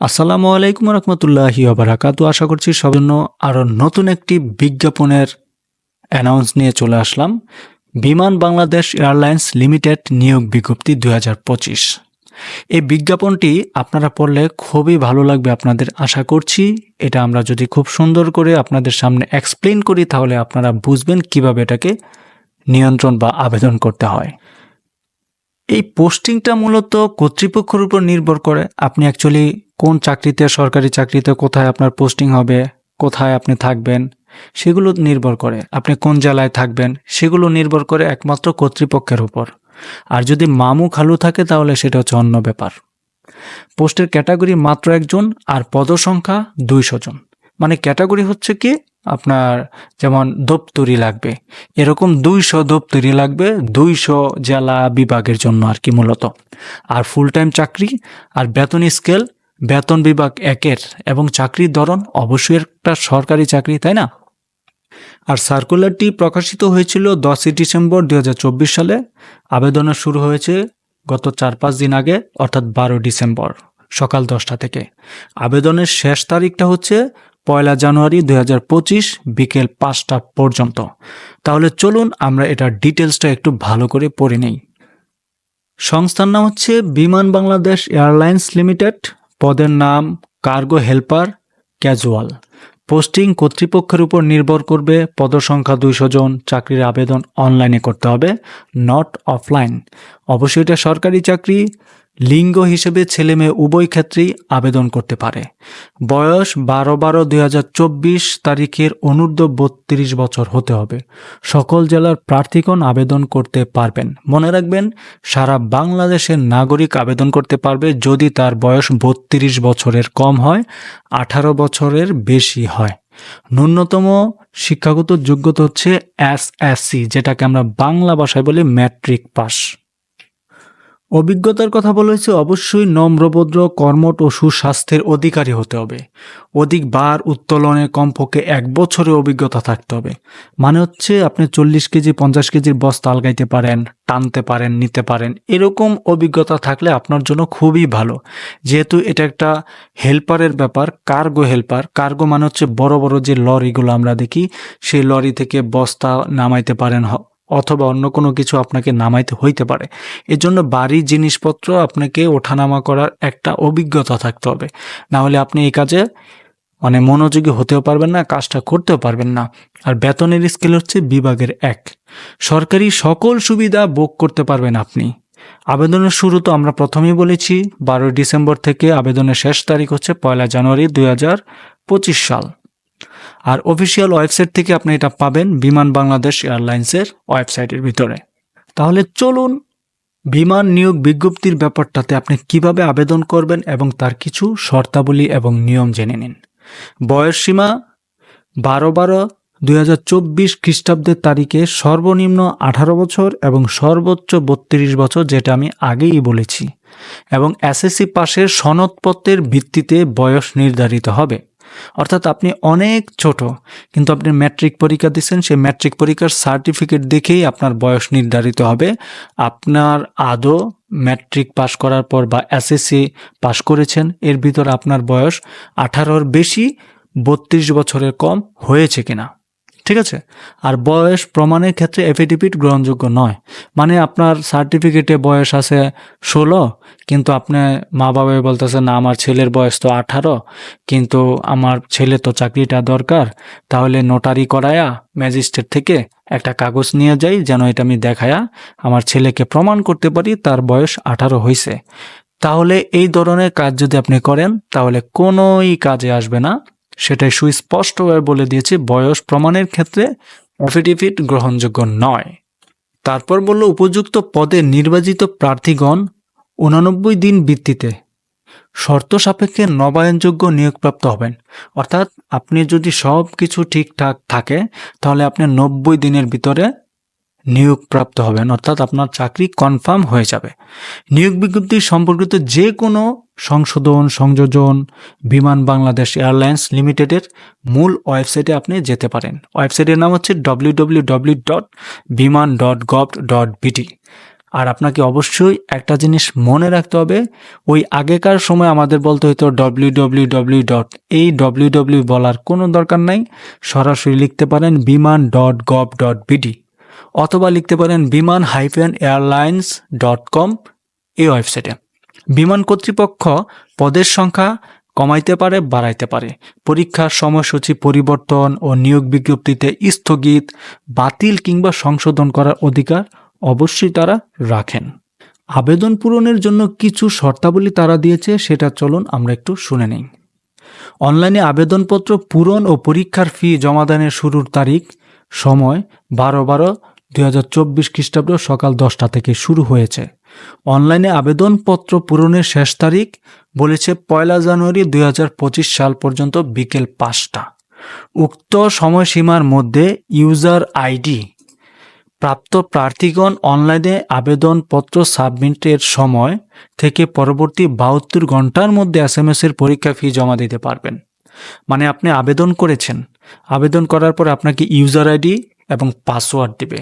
আসসালামু আলাইকুম রহমতুল্লাহি বারাকাতু আশা করছি সবার জন্য আরও নতুন একটি বিজ্ঞাপনের অ্যানাউন্স নিয়ে চলে আসলাম। বিমান বাংলাদেশ এয়ারলাইন্স লিমিটেড নিয়োগ বিজ্ঞপ্তি দু হাজার পঁচিশ। এই বিজ্ঞাপনটি আপনারা পড়লে খুবই ভালো লাগবে আপনাদের আশা করছি। এটা আমরা যদি খুব সুন্দর করে আপনাদের সামনে এক্সপ্লেন করি, তাহলে আপনারা বুঝবেন কীভাবে এটাকে নিয়ন্ত্রণ বা আবেদন করতে হয়। এই পোস্টিংটা মূলত কর্তৃপক্ষের উপর নির্ভর করে। আপনি অ্যাকচুয়ালি কোন চাকরিতে, সরকারি চাকরিতে কোথায় আপনার পোস্টিং হবে, কোথায় আপনি থাকবেন, সেগুলো নির্ভর করে। আপনি কোন জেলায় থাকবেন, সেগুলো নির্ভর করে একমাত্র কর্তৃপক্ষের উপর। আর যদি মামু খালু থাকে, তাহলে সেটা হচ্ছে অন্য ব্যাপার। পোস্টের ক্যাটাগরি মাত্র একজন আর পদসংখ্যা দুইশো জন। মানে ক্যাটাগরি হচ্ছে কি, আপনার যেমন দপ্তরি লাগবে। এরকম দুইশো দপ্তরি লাগবে দুইশো জেলা বিভাগের জন্য আর কি মূলত। আর ফুল টাইম চাকরি আর বেতন স্কেল বেতন বিভাগ একের এবং চাকরির ধরন অবশ্যই একটা সরকারি চাকরি, তাই না? আর সার্কুলারটি প্রকাশিত হয়েছিল দশই ডিসেম্বর দু হাজার চব্বিশ সালে। আবেদন শুরু হয়েছে গত চার পাঁচ দিন আগে, অর্থাৎ বারো ডিসেম্বর, সকাল দশটা থেকে। আবেদনের শেষ তারিখটা হচ্ছে পয়লা জানুয়ারি দু হাজার পঁচিশ, বিকেল পাঁচটা পর্যন্ত। তাহলে চলুন আমরা এটার ডিটেলসটা একটু ভালো করে পড়ে নেই। সংস্থার নাম হচ্ছে বিমান বাংলাদেশ এয়ারলাইন্স লিমিটেড। পদের নাম কার্গো হেল্পার ক্যাজুয়াল। পোস্টিং কর্তৃপক্ষের উপর নির্ভর করবে পদসংখ্যা দুইশো জন, চাকরির আবেদন অনলাইনে করতে হবে নট অফলাইন অবশ্যই এটা সরকারি চাকরি লিঙ্গ হিসেবে ছেলে মেয়ে উভয় ক্ষেত্রেই আবেদন করতে পারে। বয়স বারো বারো দুই তারিখের অনূর্ধ্ব বত্রিশ বছর হতে হবে। সকল জেলার প্রার্থীগণ আবেদন করতে পারবেন। মনে রাখবেন, সারা বাংলাদেশের নাগরিক আবেদন করতে পারবে যদি তার বয়স বত্রিশ বছরের কম হয়, আঠারো বছরের বেশি হয়। ন্যূনতম শিক্ষাগত যোগ্যতা হচ্ছে এস সি, যেটাকে আমরা বাংলা ভাষায় বলি ম্যাট্রিক পাস। অভিজ্ঞতার কথা বলা হয়েছে, অবশ্যই নম্রভদ্র কর্মট ও সুস্বাস্থ্যের অধিকারী হতে হবে। অধিক বার উত্তোলনে কমপক্ষে এক বছরের অভিজ্ঞতা থাকতে হবে। মানে হচ্ছে আপনি চল্লিশ কেজি, পঞ্চাশ কেজির বস্তা আলগাইতে পারেন, টানতে পারেন, নিতে পারেন, এরকম অভিজ্ঞতা থাকলে আপনার জন্য খুবই ভালো। যেহেতু এটা একটা হেল্পারের ব্যাপার, কার্গো হেল্পার, কার্গো মানে হচ্ছে বড় বড় যে লরিগুলো আমরা দেখি, সেই লরি থেকে বস্তা নামাইতে পারেন অথবা অন্য কোনো কিছু আপনাকে নামাইতে হইতে পারে। এর জন্য বাড়ির জিনিসপত্র আপনাকে ওঠানামা করার একটা অভিজ্ঞতা থাকতে হবে। না হলে আপনি এই কাজে মানে মনোযোগী হতেও পারবেন না, কাজটা করতেও পারবেন না। আর বেতনের স্কেল হচ্ছে বিভাগের এক। সরকারি সকল সুবিধা ভোগ করতে পারবেন আপনি। আবেদনের শুরু তো আমরা প্রথমেই বলেছি, বারোই ডিসেম্বর থেকে আবেদনের শেষ তারিখ হচ্ছে পয়লা জানুয়ারি দুই হাজার পঁচিশ সাল। আর অফিসিয়াল ওয়েবসাইট থেকে আপনি এটা পাবেন বিমান বাংলাদেশ এয়ারলাইন্সের ওয়েবসাইটের ভিতরে। তাহলে চলুন বিমান নিয়োগ বিজ্ঞপ্তির ব্যাপারটাতে আপনি কীভাবে আবেদন করবেন এবং তার কিছু শর্তাবলী এবং নিয়ম জেনে নিন। বয়স সীমা বারো বারো দুই হাজার চব্বিশ খ্রিস্টাব্দের তারিখে সর্বনিম্ন আঠারো বছর এবং সর্বোচ্চ বত্রিশ বছর যেটা আমি আগেই বলেছি। এবং এসএসসি পাশের সনদপত্রের ভিত্তিতে বয়স নির্ধারিত হবে। অর্থাৎ আপনি অনেক ছোট, কিন্তু আপনি ম্যাট্রিক পরীক্ষা দিচ্ছেন, সেই ম্যাট্রিক পরীক্ষার সার্টিফিকেট দেখেই আপনার বয়স নির্ধারিত হবে। আপনার আদৌ ম্যাট্রিক পাশ করার পর বা এসএসসি পাশ করেছেন, এর ভিতর আপনার বয়স আঠারোর বেশি, বত্রিশ বছরের কম হয়েছে কিনা। ঠিক আছে? আর বয়স প্রমাণের ক্ষেত্রে এফিডেভিট গ্রহণযোগ্য নয়। মানে আপনার সার্টিফিকেটে বয়স আছে ষোলো, কিন্তু আপনি মা বাবাই বলতেছে না, আমার ছেলের বয়স তো আঠারো, কিন্তু আমার ছেলে তো চাকরিটা দরকার। তাহলে নোটারি করায়া ম্যাজিস্ট্রেট থেকে একটা কাগজ নিয়ে যাই, যেন এটা আমি দেখায়া আমার ছেলেকে প্রমাণ করতে পারি, তার বয়স আঠারো হয়েছে তাহলে এই ধরনের কাজ যদি আপনি করেন, তাহলে কোনোই কাজে আসবে না। সেটাই সুস্পষ্টভাবে বলে দিয়েছে, বয়স প্রমাণের ক্ষেত্রে অ্যাফিডেভিট গ্রহণযোগ্য নয়। তারপর বলল, উপযুক্ত পদে নির্বাচিত প্রার্থীগণ উনানব্বই দিন ভিত্তিতে শর্ত সাপেক্ষে নবায়নযোগ্য নিয়োগপ্রাপ্ত হবেন। অর্থাৎ আপনি যদি সব কিছু ঠিকঠাক থাকে, তাহলে আপনি নব্বই দিনের ভিতরে নিয়োগপ্রাপ্ত হবেন, অর্থাৎ আপনার চাকরি কনফার্ম হয়ে যাবে। নিয়োগ বিজ্ঞপ্তি সম্পর্কিত যে কোনো সংশোধন, সংযোজন, বিমান বাংলাদেশ এয়ারলাইন্স লিমিটেডের মূল ওয়েবসাইটে আপনি যেতে পারেন। ওয়েবসাইটের নাম হচ্ছে W dot Biman dot gov dot BD আর আপনাকে অবশ্যই একটা জিনিস মনে রাখতে হবে, ওই আগেকার সময় আমাদের বলতে হতো ডব্লিউ ডব্লিউ ডব্লিউ ডট এই ডব্লিউ ডব্লিউ বলার কোনো দরকার নাই, সরাসরি লিখতে পারেন বিমান ডট গভ ডট বিডি। অথবা লিখতে পারেন বিমান হাইফেন এয়ারলাইন্স ডট কম এই ওয়েবসাইটে। বিমান কর্তৃপক্ষ পদের সংখ্যা কমাইতে পারে, বাড়াইতে পারে। পরীক্ষার সময়সূচি পরিবর্তন ও নিয়োগ বিজ্ঞপ্তিতে স্থগিত বাতিল কিংবা সংশোধন করার অধিকার অবশ্যই তারা রাখেন। আবেদন পূরণের জন্য কিছু শর্তাবলী তারা দিয়েছে, সেটা চলুন আমরা একটু শুনে নিই। অনলাইনে আবেদনপত্র পূরণ ও পরীক্ষার ফি জমাদানের শুরুর তারিখ, সময়, বারো বারো দুই হাজার চব্বিশ খ্রিস্টাব্দ সকাল দশটা থেকে শুরু হয়েছে। অনলাইনে আবেদনপত্র পূরণের শেষ তারিখ বলেছে পয়লা জানুয়ারি দুই হাজার পঁচিশ সাল পর্যন্ত বিকেল পাঁচটা। উক্ত সময়সীমার মধ্যে ইউজার আইডি প্রাপ্ত প্রার্থীগণ অনলাইনে আবেদনপত্র সাবমিটের সময় থেকে পরবর্তী বাহাত্তর ঘণ্টার মধ্যে এস এর পরীক্ষা ফি জমা দিতে পারবেন। মানে আপনি আবেদন করেছেন। আবেদন করার পর আপনাকে ইউজার আইডি এবং পাসওয়ার্ড দিবে।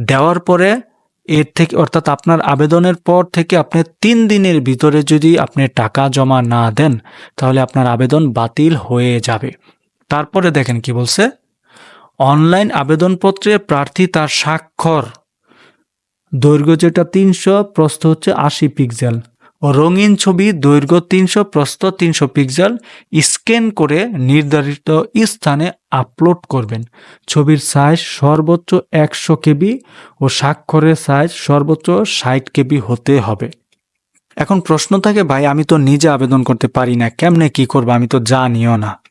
দেওয়ার পরে এর থেকে, অর্থাৎ আপনার আবেদনের পর থেকে আপনি তিন দিনের ভিতরে যদি আপনি টাকা জমা না দেন, তাহলে আপনার আবেদন বাতিল হয়ে যাবে। তারপরে দেখেন কি বলছে, অনলাইন আবেদনপত্রে প্রার্থী তার স্বাক্ষর। দৈর্ঘ্য যেটা তিনশো, প্রস্থ হচ্ছে আশি পিক্সেল রঙিন ছবি, দৈর্ঘ্য তিনশো, প্রস্থ তিনশো পিক্সেল, স্ক্যান করে নির্ধারিত স্থানে আপলোড করবেন। ছবির সাইজ সর্বোচ্চ একশো কেবি ও স্বাক্ষরের সাইজ সর্বোচ্চ ষাট কেবি হতে হবে। এখন প্রশ্ন থাকে, ভাই, আমি তো নিজে আবেদন করতে পারি না, কেমনে কি করব? আমি তো জানিও না।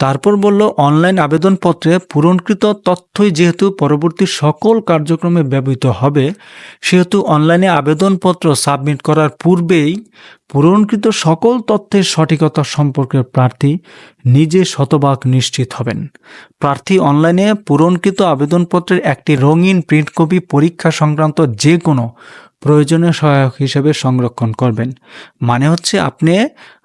তারপর বলল, অনলাইন আবেদনপত্রে পূরণকৃত তথ্যই যেহেতু পরবর্তী সকল কার্যক্রমে ব্যবহৃত হবে, সেহেতু অনলাইনে আবেদনপত্র সাবমিট করার পূর্বেই পূরণকৃত সকল তথ্যের সঠিকতা সম্পর্কে প্রার্থী নিজে শতভাগ নিশ্চিত হবেন। প্রার্থী অনলাইনে পূরণকৃত আবেদনপত্রের একটি রঙিন প্রিন্ট কপি পরীক্ষা সংক্রান্ত যে কোনো প্রয়োজনীয় সহায়ক হিসেবে সংরক্ষণ করবেন। মানে হচ্ছে আপনি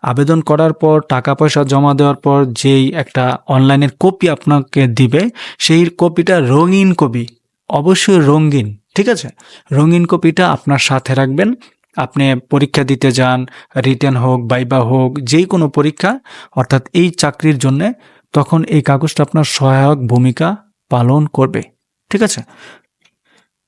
আবেদন করার পর টাকা পয়সা জমা দেওয়ার পর যেই একটা অনলাইনের কপি আপনাকে দিবে, সেই কপিটা রঙিন কপি, অবশ্যই রঙিন, ঠিক আছে? রঙিন কপিটা আপনার সাথে রাখবেন। আপনি পরীক্ষা দিতে যান, রিটার্ন হোক, বাইবা হোক যেই কোনো পরীক্ষা, অর্থাৎ এই চাকরির জন্যে, তখন এই কাগজটা আপনার সহায়ক ভূমিকা পালন করবে, ঠিক আছে?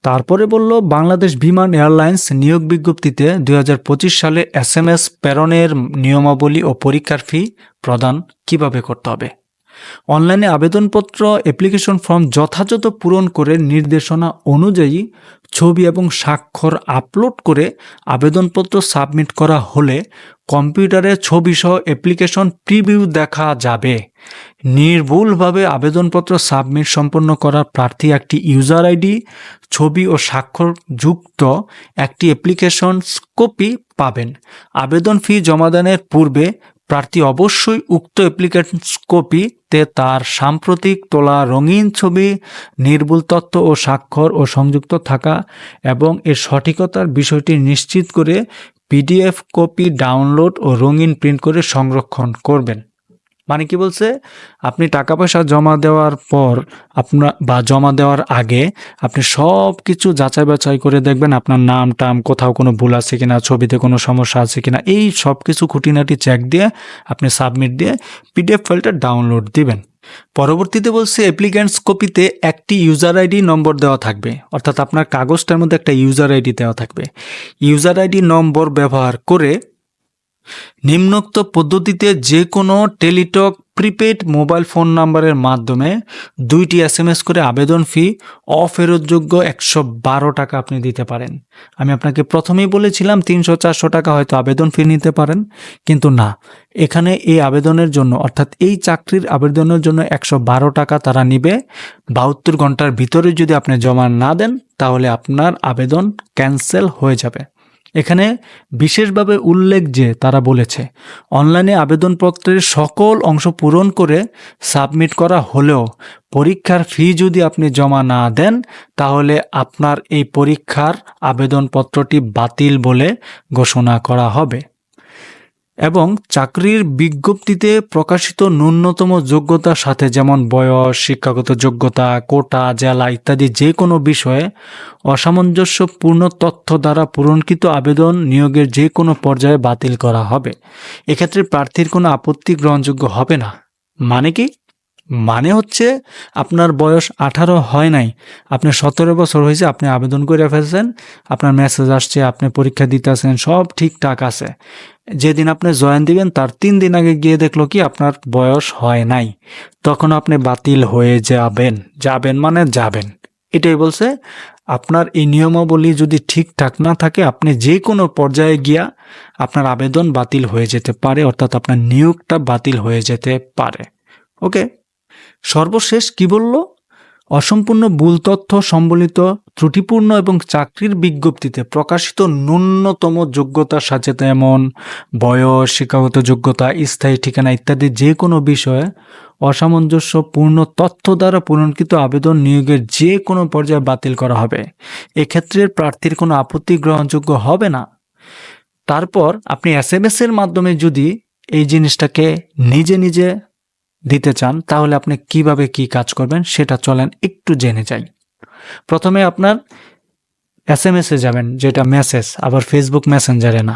তারপরে বলল, বাংলাদেশ বিমান এয়ারলাইন্স নিয়োগ বিজ্ঞপ্তিতে দু হাজার পঁচিশ সালে এস এম এস প্রেরণের নিয়মাবলী ও পরীক্ষার ফি প্রদান কীভাবে করতে হবে? অনলাইনে আবেদনপত্র অ্যাপ্লিকেশন ফর্ম যথাযথ পূরণ করে নির্দেশনা অনুযায়ী ছবি এবং স্বাক্ষর আপলোড করে আবেদনপত্র সাবমিট করা হলে কম্পিউটারে ছবি সহ অ্যাপ্লিকেশন প্রিভিউ দেখা যাবে। নির্ভুলভাবে আবেদনপত্র সাবমিট সম্পন্ন করার প্রার্থী একটি ইউজার আইডি ছবি ও স্বাক্ষর যুক্ত একটি অ্যাপ্লিকেশন কপি পাবেন। আবেদন ফি জমাদানের পূর্বে প্রার্থী অবশ্যই উক্ত অ্যাপ্লিকেশন কপিতে তার সাম্প্রতিক তোলা রঙিন ছবি, নির্ভুল তত্ত্ব ও স্বাক্ষর ও সংযুক্ত থাকা এবং এর সঠিকতার বিষয়টি নিশ্চিত করে পিডিএফ কপি ডাউনলোড ও রঙিন প্রিন্ট করে সংরক্ষণ করবেন। মানে কি বলছে? আপনি টাকা পয়সা জমা দেওয়ার পর আপনার বা জমা দেওয়ার আগে আপনি সব কিছু যাচাই বাছাই করে দেখবেন আপনার নাম টাম কোথাও কোনো ভুল আছে কিনা, ছবিতে কোনো সমস্যা আছে কিনা, এই সব কিছু খুঁটিনাটি চেক দিয়ে আপনি সাবমিট দিয়ে পিডিএফ ফাইলটা ডাউনলোড দিবেন। পরবর্তীতে বলছে অ্যাপ্লিক্যান্টস কপিতে একটি ইউজার আইডি নম্বর দেওয়া থাকবে। অর্থাৎ আপনার কাগজটার মধ্যে একটা ইউজার আইডি দেওয়া থাকবে। ইউজার আইডি নম্বর ব্যবহার করে নিম্নোক্ত পদ্ধতিতে যে কোনো টেলিটক, প্রিপেড মোবাইল ফোন নাম্বারের মাধ্যমে দুইটি এস এম এস করে আবেদন ফি অফেরতযোগ্য একশো বারো টাকা আপনি দিতে পারেন। আমি আপনাকে প্রথমেই বলেছিলাম তিনশো চারশো টাকা হয়তো আবেদন ফি নিতে পারেন, কিন্তু না। এখানে এই আবেদনের জন্য, অর্থাৎ এই চাকরির আবেদনের জন্য একশো বারো টাকা তারা নিবে। বাহাত্তর ঘণ্টার ভিতরে যদি আপনি জমা না দেন, তাহলে আপনার আবেদন ক্যান্সেল হয়ে যাবে। এখানে বিশেষভাবে উল্লেখ যে তারা বলেছে, অনলাইনে আবেদনপত্রের সকল অংশ পূরণ করে সাবমিট করা হলেও পরীক্ষার ফি যদি আপনি জমা না দেন, তাহলে আপনার এই পরীক্ষার আবেদনপত্রটি বাতিল বলে ঘোষণা করা হবে। এবং চাকরির বিজ্ঞপ্তিতে প্রকাশিত ন্যূনতম যোগ্যতার সাথে যেমন বয়স, শিক্ষাগত যোগ্যতা, কোটা, জেলা ইত্যাদি যে কোনো বিষয়ে অসামঞ্জস্যপূর্ণ তথ্য দ্বারা পূরণকৃত আবেদন নিয়োগের যে কোনো পর্যায়ে বাতিল করা হবে। এক্ষেত্রে প্রার্থীর কোনো আপত্তি গ্রহণযোগ্য হবে না। মানে কি? মানে হচ্ছে আপনার বয়স আঠারো হয় নাই। আপনি সতেরো বছর হয়েছে, আপনি আবেদন করে ফেলছেন, আপনার মেসেজ আসছে, আপনি পরীক্ষা দিতেছেন, সব ঠিকঠাক আছে। যেদিন আপনি জয়েন দিবেন, তার তিন দিন আগে গিয়ে দেখল কি আপনার বয়স হয় নাই। তখন আপনি বাতিল হয়ে যাবেন। যাবেন মানে যাবেন। এটাই বলছে, আপনার এই নিয়মাবলী যদি ঠিকঠাক না থাকে, আপনি যে কোনো পর্যায়ে গিয়া আপনার আবেদন বাতিল হয়ে যেতে পারে, অর্থাৎ আপনার নিয়োগটা বাতিল হয়ে যেতে পারে। ওকে? সর্বশেষ কি বলল? অসম্পূর্ণ ভুল তথ্য সম্বলিত ত্রুটিপূর্ণ এবং চাকরির বিজ্ঞপ্তিতে প্রকাশিত ন্যূনতম যোগ্যতার সাথে যেমন বয়স, শিক্ষাগত যোগ্যতা, স্থায়ী ঠিকানা ইত্যাদি যে কোনো বিষয়ে অসামঞ্জস্যপূর্ণ তথ্য দ্বারা পূরণকৃত আবেদন নিয়োগের যে কোনো পর্যায়ে বাতিল করা হবে। এক্ষেত্রে প্রার্থীর কোনো আপত্তি গ্রহণযোগ্য হবে না। তারপর আপনি এস এম এর মাধ্যমে যদি এই জিনিসটাকে নিজে নিজে দিতে চান, তাহলে আপনি কীভাবে কি কাজ করবেন সেটা চলেন একটু জেনে যাই। প্রথমে আপনার এস এম এ যাবেন, যেটা মেসেজ আবার ফেসবুক মেসেঞ্জারে না।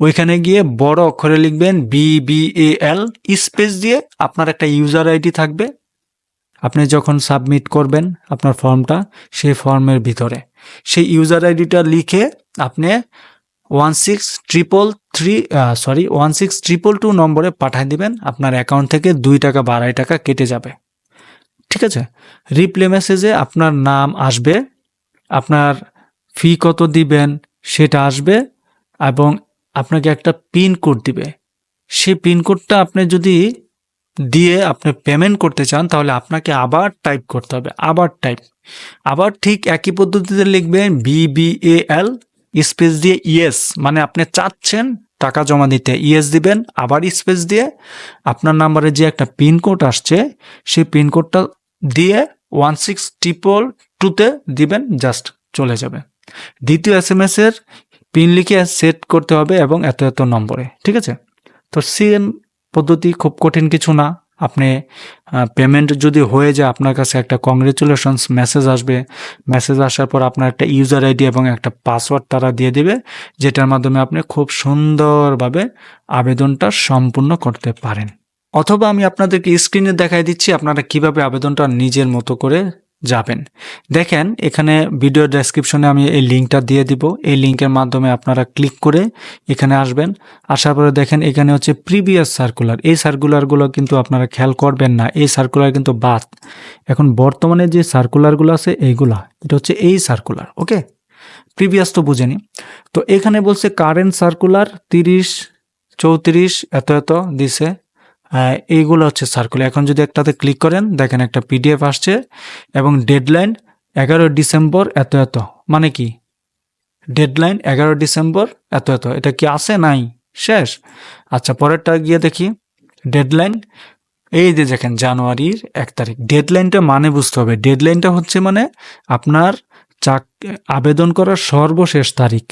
ওইখানে গিয়ে বড় অক্ষরে লিখবেন বি বি এল স্পেস দিয়ে আপনার একটা ইউজার আইডি থাকবে। আপনি যখন সাবমিট করবেন আপনার ফর্মটা, সেই ফর্মের ভিতরে। সেই ইউজার আইডিটা লিখে আপনি one six triple three sorry one six triple two নম্বরে পাঠিয়ে দিবেন। আপনার অ্যাকাউন্ট থেকে দুই টাকা বা আড়াই টাকা কেটে যাবে। ঠিক আছে? রিপ্লে মেসেজে আপনার নাম আসবে, আপনার ফি কত দিবেন সেটা আসবে, এবং আপনাকে একটা পিন কোড দিবে। সেই পিন কোডটা আপনি যদি দিয়ে আপনি পেমেন্ট করতে চান, তাহলে আপনাকে আবার টাইপ করতে হবে, আবার টাইপ আবার ঠিক একই পদ্ধতিতে লিখবেন বিবিএল স্পেস দিয়ে ইয়েস মানে আপনি চাচ্ছেন টাকা জমা দিতে। ইয়েস দিবেন, আবার স্পেস দিয়ে আপনার নাম্বারে যে একটা পিনকোড আসছে, সেই পিনকোডটা দিয়ে ওয়ান সিক্স ট্রিপল টুতে দিবেন জাস্ট চলে যাবে। দ্বিতীয় এস এম এস এর পিন লিখে সেট করতে হবে এবং এত এত নম্বরে, ঠিক আছে? তো সেম পদ্ধতি, খুব কঠিন কিছু না। আপনি পেমেন্ট যদি হয়ে যায় আপনার কাছে একটা কংগ্রেচুলেশনস মেসেজ আসবে। মেসেজ আসার পর আপনার একটা ইউজার আইডি এবং একটা পাসওয়ার্ড তারা দিয়ে দেবে, যেটার মাধ্যমে আপনি খুব সুন্দরভাবে আবেদনটা সম্পূর্ণ করতে পারেন। অথবা আমি আপনাদেরকে স্ক্রিনে দেখাই দিচ্ছি, আপনারা কীভাবে আবেদনটা নিজের মতো করে যাবেন। দেখেন, এখানে ভিডিও ডেসক্রিপশনে আমি এই লিঙ্কটা দিয়ে দিব। এই লিঙ্কের মাধ্যমে আপনারা ক্লিক করে এখানে আসবেন। আসার পরে দেখেন, এখানে হচ্ছে প্রিভিয়াস সার্কুলার এই সার্কুলারগুলো কিন্তু আপনারা খেয়াল করবেন না। এই সার্কুলার কিন্তু বাদ। এখন বর্তমানে যে সার্কুলারগুলো আছে, এইগুলা, এটা হচ্ছে এই সার্কুলার ওকে প্রিভিয়াস তো বুঝেনি তো এখানে বলছে কারেন্ট সার্কুলার তিরিশ, চৌত্রিশ, এত এত দিছে। এইগুলো হচ্ছে সার্কুলার এখন যদি একটাতে ক্লিক করেন, দেখেন একটা পিডিএফ আসছে এবং ডেডলাইন এগারো ডিসেম্বর এত এত। মানে কি? ডেডলাইন এগারো ডিসেম্বর এত এত। এটা কি আছে? নাই। শেষ। আচ্ছা পরেরটা গিয়ে দেখি। ডেডলাইন এই যে দেখেন, জানুয়ারির এক তারিখ। ডেডলাইনটা মানে বুঝতে হবে। ডেডলাইনটা হচ্ছে মানে আপনার চাক, আবেদন করার সর্বশেষ তারিখ।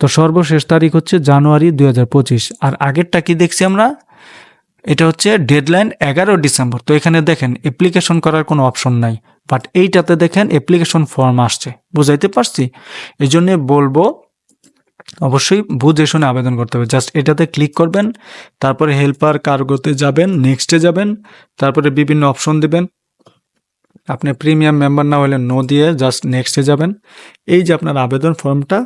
তো সর্বশেষ তারিখ হচ্ছে জানুয়ারি দু হাজার পঁচিশ। আর আগেরটা কি দেখছি আমরা? এটা হচ্ছে ডেডলাইন এগারো ডিসেম্বর। তো এখানে দেখেন অ্যাপ্লিকেশন করার কোনো অপশন নাই। বাট এইটাতে দেখেন অ্যাপ্লিকেশন ফর্ম আসছে। বুঝাইতে পারছি? এই জন্যে বলব, অবশ্যই বুঝে শুনে আবেদন করতে হবে। জাস্ট এটাতে ক্লিক করবেন, তারপরে হেল্পার কার্গোতে যাবেন নেক্সটে যাবেন, তারপরে বিভিন্ন অপশন দেবেন। আপনি প্রিমিয়াম মেম্বার না হলে নো দিয়ে জাস্ট নেক্সটে যাবেন। এই যে আপনার আবেদন ফর্মটা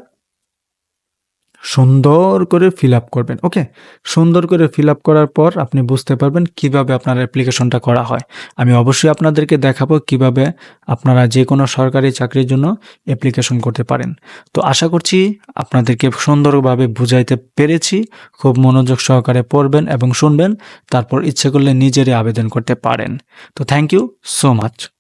সুন্দর করে ফিল আপ করবেন ওকে সুন্দর করে ফিল আপ করার পর আপনি বুঝতে পারবেন কীভাবে আপনার অ্যাপ্লিকেশনটা করা হয়। আমি অবশ্যই আপনাদেরকে দেখাবো কীভাবে আপনারা যে কোনো সরকারি চাকরির জন্য অ্যাপ্লিকেশন করতে পারেন। তো আশা করছি আপনাদেরকে সুন্দরভাবে বুঝাইতে পেরেছি, খুব মনোযোগ সহকারে পড়বেন এবং শুনবেন, তারপর ইচ্ছে করলে নিজেরই আবেদন করতে পারেন। তো থ্যাংক ইউ সো মাচ